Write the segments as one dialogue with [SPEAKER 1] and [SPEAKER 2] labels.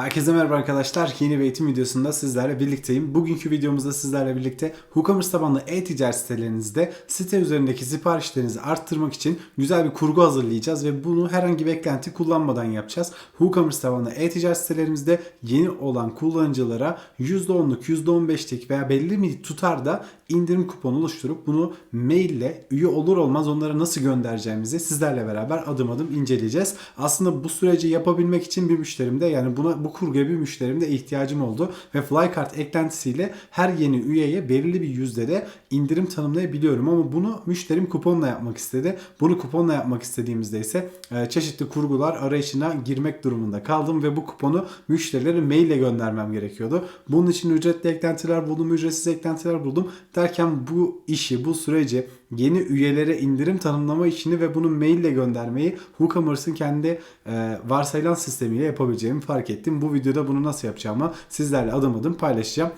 [SPEAKER 1] Herkese merhaba arkadaşlar. Yeni bir eğitim videosunda sizlerle birlikteyim. Bugünkü videomuzda sizlerle birlikte WooCommerce tabanlı e-ticaret sitelerinizde site üzerindeki siparişlerinizi arttırmak için güzel bir kurgu hazırlayacağız ve bunu herhangi bir eklenti kullanmadan yapacağız. WooCommerce tabanlı e-ticaret sitelerimizde yeni olan kullanıcılara %10'luk, %15'lik veya belli bir tutarda indirim kuponu oluşturup bunu maille üye olur olmaz onlara nasıl göndereceğimizi sizlerle beraber adım adım inceleyeceğiz. Aslında bu süreci yapabilmek için bir müşterimde yani buna bu kurguya bir müşterimde ihtiyacım oldu ve Flykart eklentisiyle her yeni üyeye belirli bir yüzdede indirim tanımlayabiliyorum ama bunu müşterim kuponla yapmak istedi. Bunu kuponla yapmak istediğimizde ise e, çeşitli kurgular arayışına girmek durumunda kaldım ve bu kuponu müşterilere maille göndermem gerekiyordu. Bunun için ücretli eklentiler buldum, ücretsiz eklentiler buldum derken bu işi, bu süreci yeni üyelere indirim tanımlama işini ve bunu maille göndermeyi WooCommerce'ın kendi e, varsayılan sistemiyle yapabileceğimi fark ettim. Bu videoda bunu nasıl yapacağımı sizlerle adım adım paylaşacağım.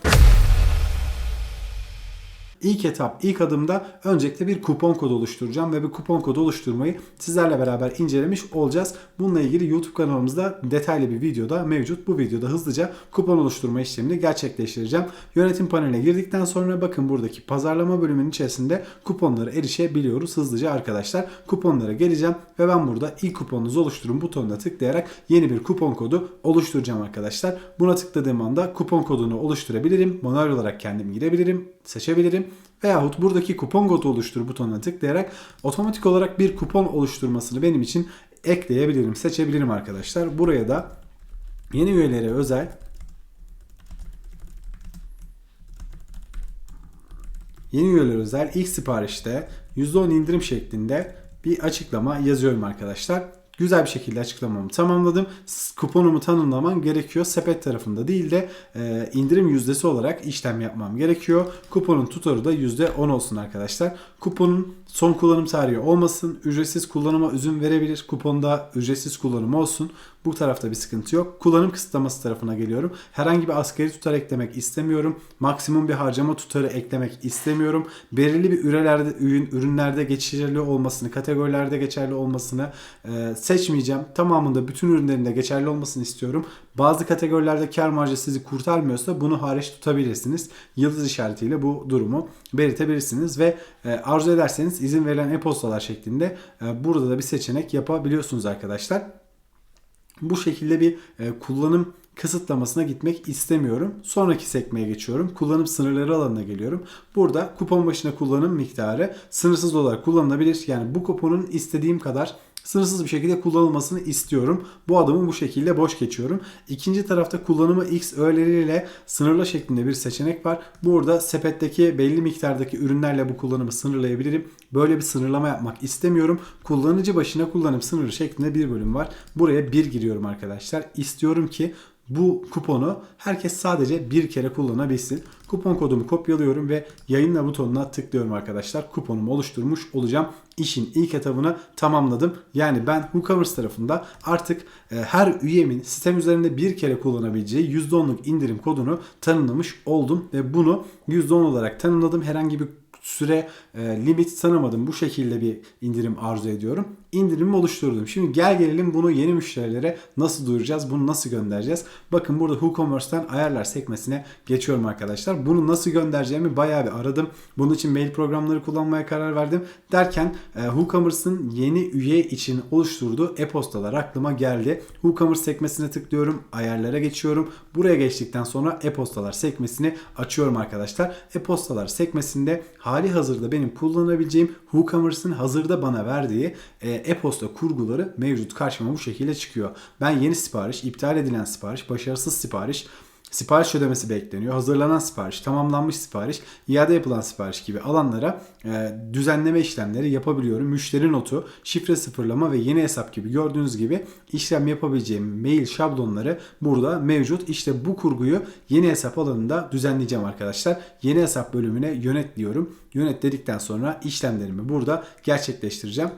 [SPEAKER 1] İlk etap, ilk adımda öncelikle bir kupon kodu oluşturacağım ve bir kupon kodu oluşturmayı sizlerle beraber incelemiş olacağız. Bununla ilgili YouTube kanalımızda detaylı bir videoda mevcut. Bu videoda hızlıca kupon oluşturma işlemini gerçekleştireceğim. Yönetim paneline girdikten sonra bakın buradaki pazarlama bölümünün içerisinde kuponlara erişebiliyoruz hızlıca arkadaşlar. Kuponlara geleceğim ve ben burada ilk kuponunuzu oluşturun butonuna tıklayarak yeni bir kupon kodu oluşturacağım arkadaşlar. Buna tıkladığım anda kupon kodunu oluşturabilirim. Manuel olarak kendim girebilirim, seçebilirim veyahut buradaki kupon kodu oluştur butonuna tıklayarak otomatik olarak bir kupon oluşturmasını benim için ekleyebilirim, seçebilirim arkadaşlar. Buraya da yeni üyelere özel yeni üyeler özel ilk siparişte %10 indirim şeklinde bir açıklama yazıyorum arkadaşlar. Güzel bir şekilde açıklamamı tamamladım. Kuponumu tanımlamam gerekiyor. Sepet tarafında değil de e, indirim yüzdesi olarak işlem yapmam gerekiyor. Kuponun tutarı da %10 olsun arkadaşlar. Kuponun son kullanım tarihi olmasın. Ücretsiz kullanıma izin verebilir. Kuponda ücretsiz kullanım olsun. Bu tarafta bir sıkıntı yok. Kullanım kısıtlaması tarafına geliyorum. Herhangi bir asgari tutar eklemek istemiyorum. Maksimum bir harcama tutarı eklemek istemiyorum. Belirli bir ürünlerde, ürünlerde geçerli olmasını, kategorilerde geçerli olmasını e, seçmeyeceğim. Tamamında bütün ürünlerinde geçerli olmasını istiyorum. Bazı kategorilerde kar marjı sizi kurtarmıyorsa bunu hariç tutabilirsiniz. Yıldız işaretiyle bu durumu belirtebilirsiniz ve e, arzu ederseniz izin verilen e-postalar şeklinde e, burada da bir seçenek yapabiliyorsunuz arkadaşlar. Bu şekilde bir e, kullanım kısıtlamasına gitmek istemiyorum. Sonraki sekmeye geçiyorum. Kullanım sınırları alanına geliyorum. Burada kupon başına kullanım miktarı sınırsız olarak kullanılabilir. Yani bu kuponun istediğim kadar sınırsız bir şekilde kullanılmasını istiyorum. Bu adımı bu şekilde boş geçiyorum. İkinci tarafta kullanımı X öğeleriyle sınırla şeklinde bir seçenek var. Burada sepetteki belli miktardaki ürünlerle bu kullanımı sınırlayabilirim. Böyle bir sınırlama yapmak istemiyorum. Kullanıcı başına kullanım sınırı şeklinde bir bölüm var. Buraya bir giriyorum arkadaşlar. İstiyorum ki bu kuponu herkes sadece bir kere kullanabilsin. Kupon kodumu kopyalıyorum ve yayınla butonuna tıklıyorum arkadaşlar. Kuponumu oluşturmuş olacağım. İşin ilk etabını tamamladım. Yani ben WooCommerce tarafında artık e, her üyemin sistem üzerinde bir kere kullanabileceği %10'luk indirim kodunu tanımlamış oldum ve bunu %10 olarak tanımladım. Herhangi bir süre e, limit tanımadım. Bu şekilde bir indirim arzu ediyorum. İndirimimi oluşturdum. Şimdi gel gelelim bunu yeni müşterilere nasıl duyuracağız? Bunu nasıl göndereceğiz? Bakın burada WooCommerce'tan ayarlar sekmesine geçiyorum arkadaşlar. Bunu nasıl göndereceğimi bayağı bir aradım. Bunun için mail programları kullanmaya karar verdim. Derken e, WooCommerce'ın yeni üye için oluşturduğu e-postalar aklıma geldi. WooCommerce sekmesine tıklıyorum. Ayarlara geçiyorum. Buraya geçtikten sonra e-postalar sekmesini açıyorum arkadaşlar. E-postalar sekmesinde hali hazırda benim kullanabileceğim WooCommerce'ın hazırda bana verdiği e, e-posta kurguları mevcut karşıma bu şekilde çıkıyor. Ben yeni sipariş, iptal edilen sipariş, başarısız sipariş, sipariş ödemesi bekleniyor. Hazırlanan sipariş, tamamlanmış sipariş, iade yapılan sipariş gibi alanlara e, düzenleme işlemleri yapabiliyorum. Müşteri notu, şifre sıfırlama ve yeni hesap gibi gördüğünüz gibi işlem yapabileceğim mail şablonları burada mevcut. İşte bu kurguyu yeni hesap alanında düzenleyeceğim arkadaşlar. Yeni hesap bölümüne yönet diyorum. Yönet dedikten sonra işlemlerimi burada gerçekleştireceğim.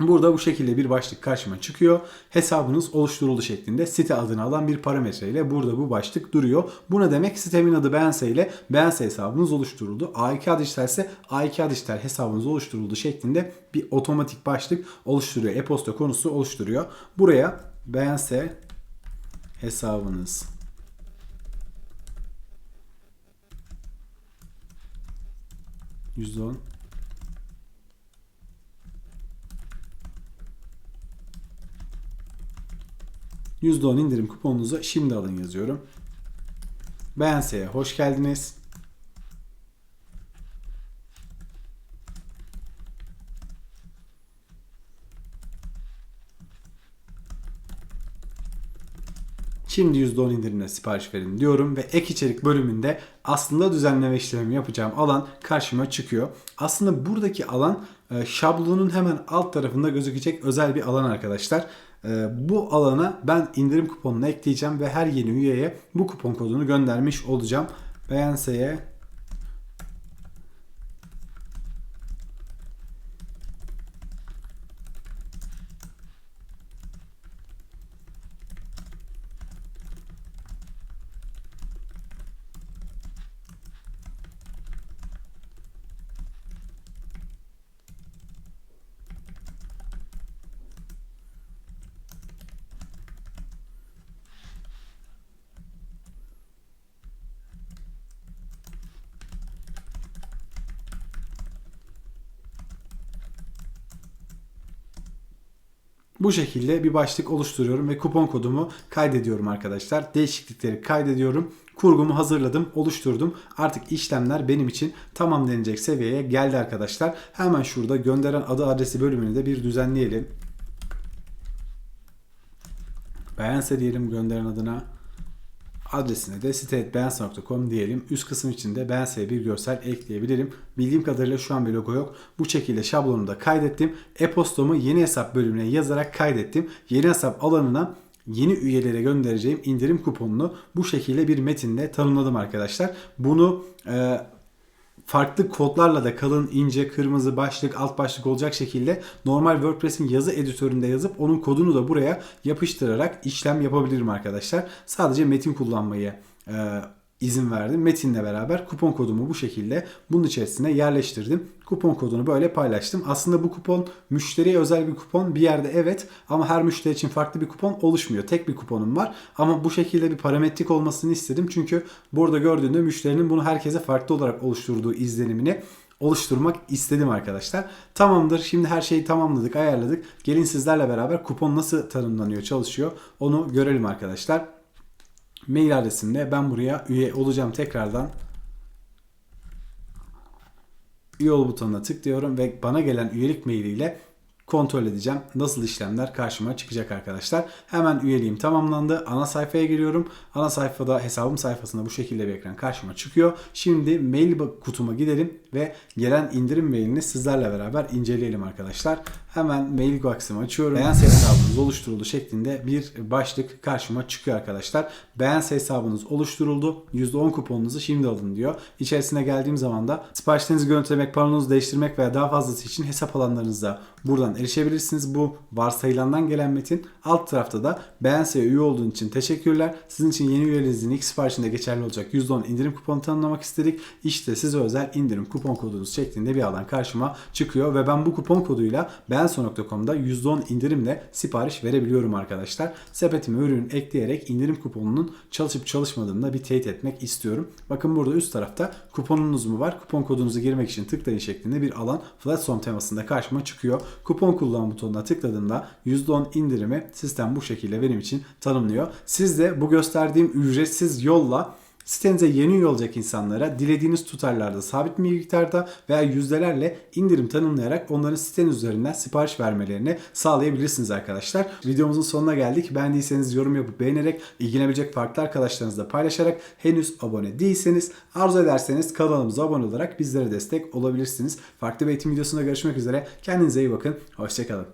[SPEAKER 1] Burada bu şekilde bir başlık karşıma çıkıyor. Hesabınız oluşturuldu şeklinde site adını alan bir parametre ile burada bu başlık duruyor. Bu ne demek? Sitemin adı Bense ile Bense hesabınız oluşturuldu. A2 Dijital ise A2 Dijital hesabınız oluşturuldu şeklinde bir otomatik başlık oluşturuyor. E-posta konusu oluşturuyor. Buraya Bense hesabınız %10 %10 indirim kuponunuzu şimdi alın yazıyorum. Beğenseye hoş geldiniz. Şimdi %10 indirimle sipariş verin diyorum ve ek içerik bölümünde aslında düzenleme işlemi yapacağım alan karşıma çıkıyor. Aslında buradaki alan e, şablonun hemen alt tarafında gözükecek özel bir alan arkadaşlar. E, Bu alana ben indirim kuponunu ekleyeceğim ve her yeni üyeye bu kupon kodunu göndermiş olacağım. Beğenseye Bu şekilde bir başlık oluşturuyorum ve kupon kodumu kaydediyorum arkadaşlar. Değişiklikleri kaydediyorum. Kurgumu hazırladım, oluşturdum. Artık işlemler benim için tamam seviyeye geldi arkadaşlar. Hemen şurada gönderen adı adresi bölümünü de bir düzenleyelim. Beğense diyelim gönderen adına. Adresine de site.beğense.com diyelim. Üst kısım içinde beğenseye bir görsel ekleyebilirim. Bildiğim kadarıyla şu an bir logo yok. Bu şekilde şablonu da kaydettim. E-postamı yeni hesap bölümüne yazarak kaydettim. Yeni hesap alanına yeni üyelere göndereceğim indirim kuponunu bu şekilde bir metinle tanımladım arkadaşlar. Bunu e, farklı kodlarla da kalın, ince, kırmızı başlık, alt başlık olacak şekilde normal WordPress'in yazı editöründe yazıp onun kodunu da buraya yapıştırarak işlem yapabilirim arkadaşlar. Sadece metin kullanmayı e, izin verdim. Metinle beraber kupon kodumu bu şekilde bunun içerisine yerleştirdim. Kupon kodunu böyle paylaştım. Aslında bu kupon müşteriye özel bir kupon. Bir yerde evet ama her müşteri için farklı bir kupon oluşmuyor. Tek bir kuponum var. Ama bu şekilde bir parametrik olmasını istedim. Çünkü burada gördüğünde müşterinin bunu herkese farklı olarak oluşturduğu izlenimini oluşturmak istedim arkadaşlar. Tamamdır. Şimdi her şeyi tamamladık, ayarladık. Gelin sizlerle beraber kupon nasıl tanımlanıyor, çalışıyor onu görelim arkadaşlar. Mail adresimle ben buraya üye olacağım tekrardan. Üye ol butonuna tıklıyorum ve bana gelen üyelik mailiyle kontrol edeceğim. Nasıl işlemler karşıma çıkacak arkadaşlar. Hemen üyeliğim tamamlandı. Ana sayfaya giriyorum. Ana sayfada hesabım sayfasında bu şekilde bir ekran karşıma çıkıyor. Şimdi mail kutuma gidelim ve gelen indirim mailini sizlerle beraber inceleyelim arkadaşlar. Hemen mail box'ımı açıyorum. Beğense hesabınız oluşturuldu şeklinde bir başlık karşıma çıkıyor arkadaşlar. Beğense hesabınız oluşturuldu. %10 kuponunuzu şimdi alın diyor. İçerisine geldiğim zaman da siparişlerinizi görüntülemek, paronunuzu değiştirmek veya daha fazlası için hesap alanlarınıza buradan erişebilirsiniz. Bu varsayılandan gelen metin. Alt tarafta da Beğense'ye üye olduğun için teşekkürler. Sizin için yeni üyelerinizin ilk siparişinde geçerli olacak %10 indirim kuponu tanımlamak istedik. İşte size özel indirim kupon kodunuz şeklinde bir alan karşıma çıkıyor ve ben bu kupon koduyla beğenso.com'da %10 indirimle sipariş verebiliyorum arkadaşlar. Sepetime ürün ekleyerek indirim kuponunun çalışıp çalışmadığını bir teyit etmek istiyorum. Bakın burada üst tarafta kuponunuz mu var? Kupon kodunuzu girmek için tıklayın şeklinde bir alan Flatsom temasında karşıma çıkıyor. Kupon kullan butonuna tıkladığımda %10 indirimi sistem bu şekilde benim için tanımlıyor. Siz de bu gösterdiğim ücretsiz yolla Sitenize yeni üye olacak insanlara dilediğiniz tutarlarda sabit miktarda veya yüzdelerle indirim tanımlayarak onların siteniz üzerinden sipariş vermelerini sağlayabilirsiniz arkadaşlar. Videomuzun sonuna geldik. Beğendiyseniz yorum yapıp beğenerek ilgilenebilecek farklı arkadaşlarınızla paylaşarak henüz abone değilseniz arzu ederseniz kanalımıza abone olarak bizlere destek olabilirsiniz. Farklı bir eğitim videosunda görüşmek üzere. Kendinize iyi bakın. Hoşçakalın.